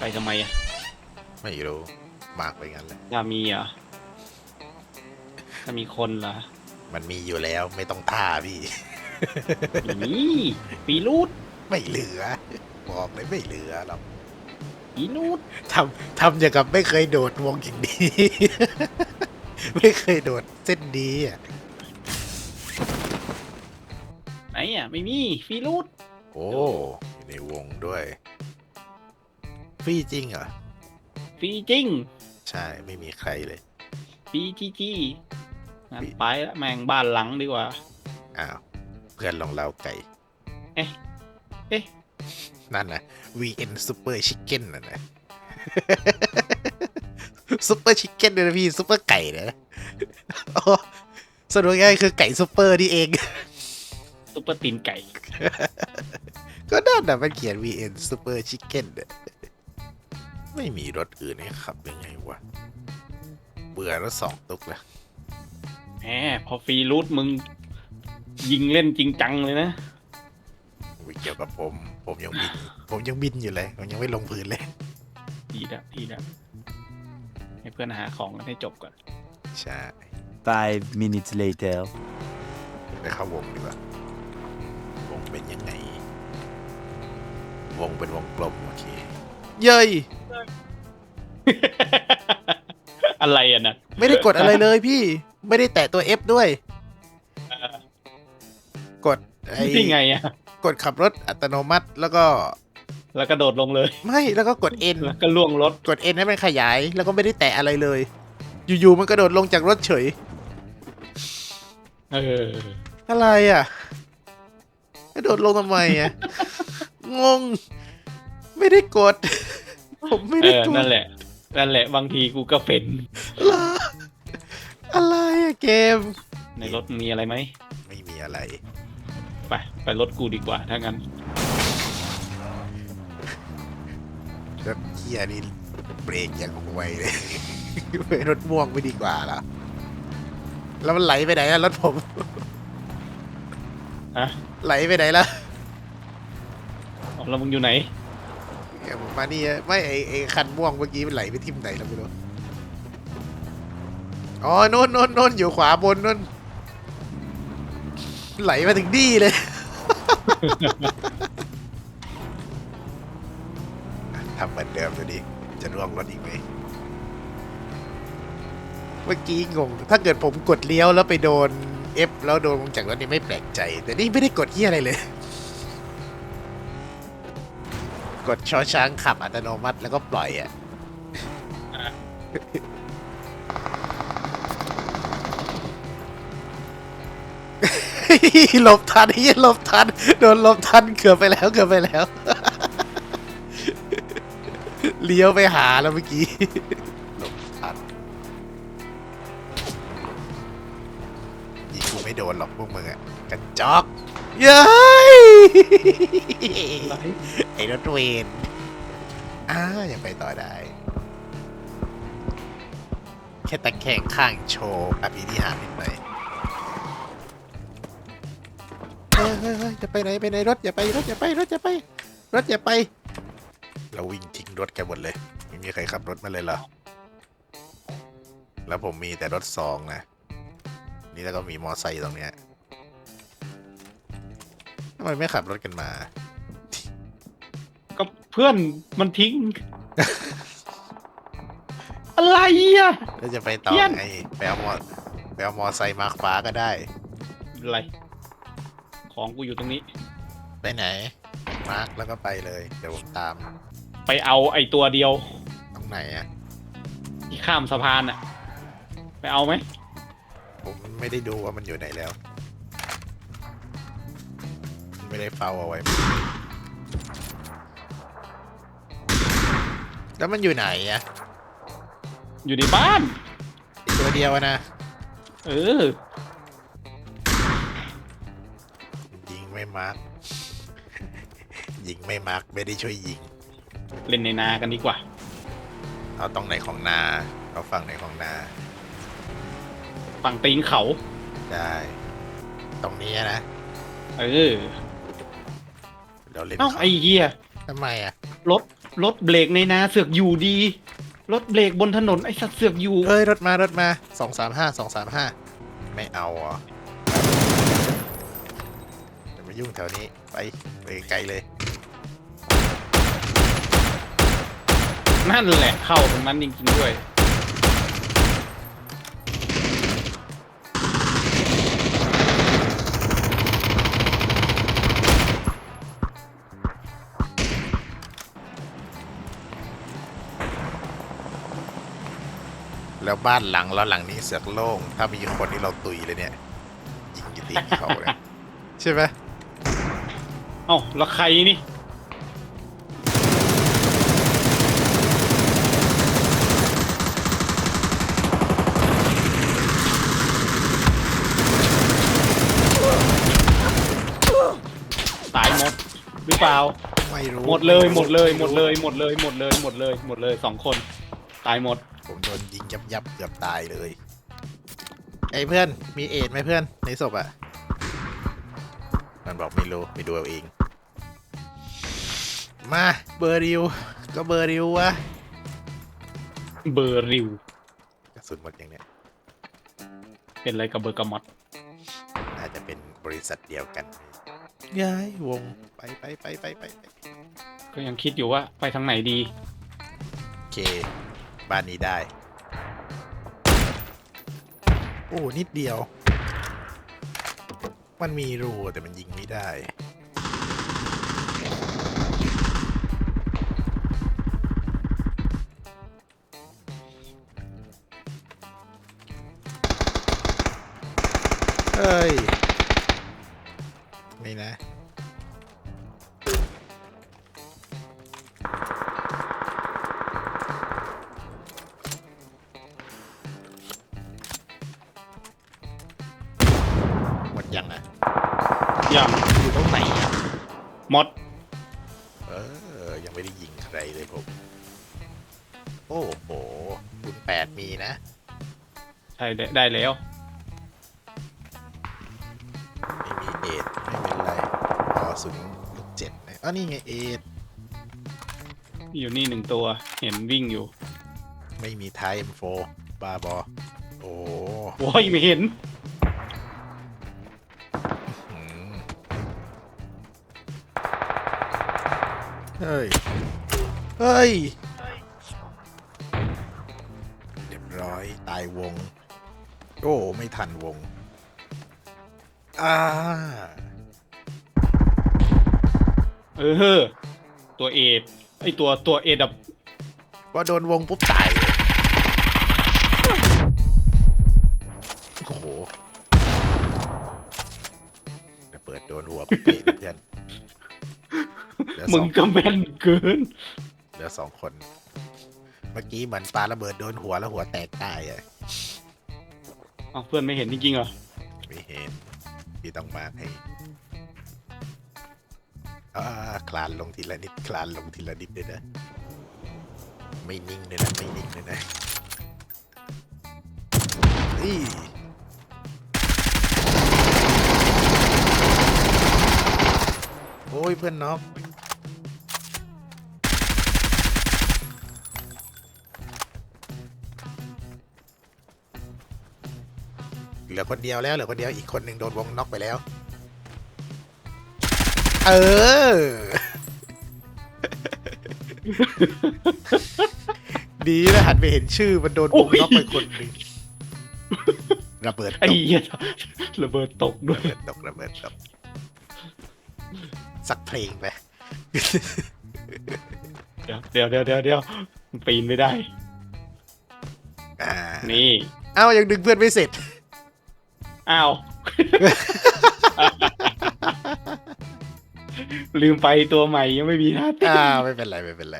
ไปทำไมอะไม่รู้มากไปงั้นเลยถ้ามีเหรอถ้ามีคนเหรอมันมีอยู่แล้วไม่ต้องท่าพี่ นี่ปีรูดไม่เหลือ บอกเลยไม่เหลือหรอกปีรูดทำทำอย่างกับไม่เคยโดดวงอย่างนี้ ไม่เคยโดดเส้นนี้อะไหนอะไม่มีปีรูดโอ้อยู่ในวงด้วย ฟรีจริงเหรอปีจริงใช่ ไม่มีใครเลยปีจีจีงั้นปีไปละแม่งบ้านหลังดีกว่า อ้าว เพื่อนลองเล่าไก่ เอ๊ะ เอ๊ะ นั่นนะ VN Super Chicken น่ะนะ ซุปเปอร์ชิคเก้นเลยนะพี่ซุปเปอร์ไก่นะโอ้สรุปง่ายๆคือไก่ซุปเปอร์นี่เอง ซุปเปอร์ตีนไก่ ก็นั่นน่ะมันเขียน VN Super Chicken เนี่ย ไม่มีรถอื่นให้ขับยังไงวะ เบื่อรถสองตุกละแหมพอฟรีรูดมึง ยิงเล่นจริงจังเลยนะไม่เกี่ยวกับผม ผมยังบิน ผมยังบินอยู่เลย ผมยังไม่ลงพื้นเลย ดีละดีละให้เพื่อนหาของกันให้จบก่อน ใช่ Five minutes later. ไปเข้าวงดีกว่าวงเป็นยังไง วงเป็นวงกลมโอเค เย้ย อะไรอะนะไม่ได้กดอะไรเลยพี่ ไม่ได้แตะตัว F ด้วยเออกดไอ้นี่ไงอะ กดขับรถอัตโนมัติแล้วก็แล้วกระโดดลงเลย ไม่แล้วก็กด N แล้วก็ล่วงรถ กด N ให้มันขยาย แล้วก็ไม่ได้แตะอะไรเลย อยู่ๆมันกระโดดลงจากรถเฉย เออ อะไรอะกระโดดลงทำไมอะ งง ไม่ได้กด ผมไม่เอได้อ กด นั่นแหละ นั่นแหละบางทีกูก็เป็นเหรออะไรอะเกม ในรถมีอะไรไหม ไม่มีอะไร ไป ไปรถกูดีกว่า ถ้างั้น รถเฮียนี่เบรกอย่างไวเลย ไปรถม่วงไปดีกว่าล่ะแล้วมันไหลไปไหนอะรถผม ฮะไหลไปไหนล่ะเอาแล้วมึงอยู่ไหน เดี๋ยวผมมานี่ไม่ไอไอคันม่วงเมื่อกี้มันไหลไปทิ่มไหนแล้วไม่รู้อ๋อโน่นโน่นโน่นอยู่ขวาบนโน่นไหลมาถึงนี่เลย ทำเหมือนเดิมดูดิจะร่วงรถอีกไหมเมื่อกี้งง ถ้าเกิดผมกดเลี้ยวแล้วไปโดน F แล้วโดนลงจากรถนี่ไม่แปลกใจ แต่นี่ไม่ได้กดที่อะไรเลย กดชอช้างขับอัตโนมัติแล้วก็ปล่อยอะหลบทันเฮียหลบทัน โดนหลบทันเกือบไปแล้วเกือบไปแล้ว เลี้ยวไปหาแล้วเมื่อกี้หลบทันยิงกูไม่โดนหรอกพวกมึงอะกันจอก เย้ยไอ้รถเวนอ่ายังไปต่อได้ แค่ตะแคงข้างโชว์อภินิหารนิดหน่อยเฮ้ยเฮ้ยเฮ้ยจะไปไหนไปไหนรถอย่าไปรถอย่าไปรถอย่าไป รถอย่าไป เราวิ่งทิ้งรถแกหมดเลย ไม่มีใครขับรถมาเลยเหรอ แล้วผมมีแต่รถซองนะ นี่แล้วก็มีมอไซค์ตรงเนี้ย ทำไมไม่ขับรถกันมาก็เพื่อนมันทิ้ง อะไรอะ แล้วจะไปต่อเพี้ยน ไงไปเอามอไปเอามอไซค์มาร์คฟ้าก็ได้ อะไร ของกูอยู่ตรงนี้ ไปไหน มาร์คแล้วก็ไปเลย เดี๋ยวผมตามไปเอาไอ้ตัวเดียวตรงไหนอะ ที่ข้ามสะพานอะ ไปเอาไหมผมไม่ได้ดูว่ามันอยู่ไหนแล้ว ไม่ได้เฝ้าเอาไว้ แล้วมันอยู่ไหนอะอยู่ในบ้านอีกตัวเดียวอะนะ เออ ยิงไม่มาร์คยิงไม่มาร์คไม่ได้ช่วยยิง เล่นในนากันดีกว่า เอาตรงไหนของนา เอาฝั่งไหนของนา ฝั่งตีนเขา ได้ ตรงนี้นะ เออ เราเล่นเอ้าเขาไอ้เหี้ยทำไมอะ รถรถเบรกในนาเสือกอยู่ดี รถเบรกบนถนนไอ้สัตว์เสือกอยู่ เอ้ยรถมารถมาสองสามห้าสองสามห้าไม่เอาอะอย่ามายุ่งแถวนี้ไปไปไกลเลย นั่นแหละเข้าตรงนั้นจริงๆด้วย แล้วบ้านหลังแล้วหลังนี้เสือกโล่ง ถ้ามีคนที่เราตุยเลยเนี่ยยิงกี่ตีนเขาเนี่ยใช่ไหมเอ้าแล้วใครนี่ตายหมดหรือเปล่า ไม่รู้หมดเลยไรู้หมดเลยหมดเลยหมดเลยหมดเลยหมดเลยหมดเลยหมดเลยสองคน ตายหมดผมโดนยิงยับยับเกือบตายเลยไอ้เพื่อนมีเอดไหมเพื่อนในศพอะมันบอกไม่รู้ไปดูเอาเอง มาเบอร์ริว ก็เบอร์ริววะเบอร์ริวกระสุนหมดอย่างเนี้ยเป็นอะไรกับเบอร์กามอตน่าจะเป็นบริษัทเดียวกันย้ายวงไปไปไปไปไปไปก็ยังคิดอยู่ว่าไปทางไหนดี โอเค บ้านนี้ได้ โอ้ นิดเดียว มันมีรูแต่มันยิงไม่ได้ เฮ้ย ไม่นะ ยังนะยังอยู่ตรงไหนอะมอดเออ ยังไม่ได้ยิงใครเลยผม โอ้โหคุณแปดมีนะ ใช่ได้ได้แล้ว ไม่มีเอดไม่เป็นไรต่อศูนย์ลูกเจ็ดนะอ๋อนี่ไงเอดอยู่นี่หนึ่งตัว เห็นวิ่งอยู่ ไม่มีไทม์โฟบาบอ โอ้ โอ้ยไม่เห็น เฮ้ย เฮ้ย เรียบร้อย ตายวง โอ้ ไม่ทันวง อ่า เออ ตัวเอดไอตัวตัวเอดับพอโดนวงปุ๊บตายเลยโอ้โหระเปิดโดนหัวปุ๊บเลยเพื่อน เหลือมึสงองก็แม่นเกิน เหลือสองคน เมื่อกี้เหมือนปลาระเบิดโดนหัวแล้วหัวแตกตายอะเอาเพื่อนไม่เห็นจริงๆเหรอ ไม่เห็นพี่ต้องมาให้อ่าคลานลงทีละนิดคลานลงทีละนิดเลยนะไม่นิ่งเลยนะไม่นิ่งเลยนะนี่โอ้ยเพื่อนน้อง เหลือคนเดียวแล้วเหลือคนเดียวอีกคนหนึ่งโดนวงน็อกไปแล้ว เออ ดีนะหันไปเห็นชื่อมันโดนวงน็อกไปคนหนึ่งระเบิดตไอ้กเหี้ยระเบิดตกด้วระย เบิดตกระเบิดตกสักเพลงไป เดี๋ยวเดี๋ยวเดี๋ยวเดี๋ยวมันปีนไม่ได้ อ่า นี่ เอ้ายังดึงเพื่อนไม่เสร็จ อ้าว ลืมไปตัวใหม่ยังไม่มีท่าเต้น อ่าไม่เป็นไรไม่เป็นไร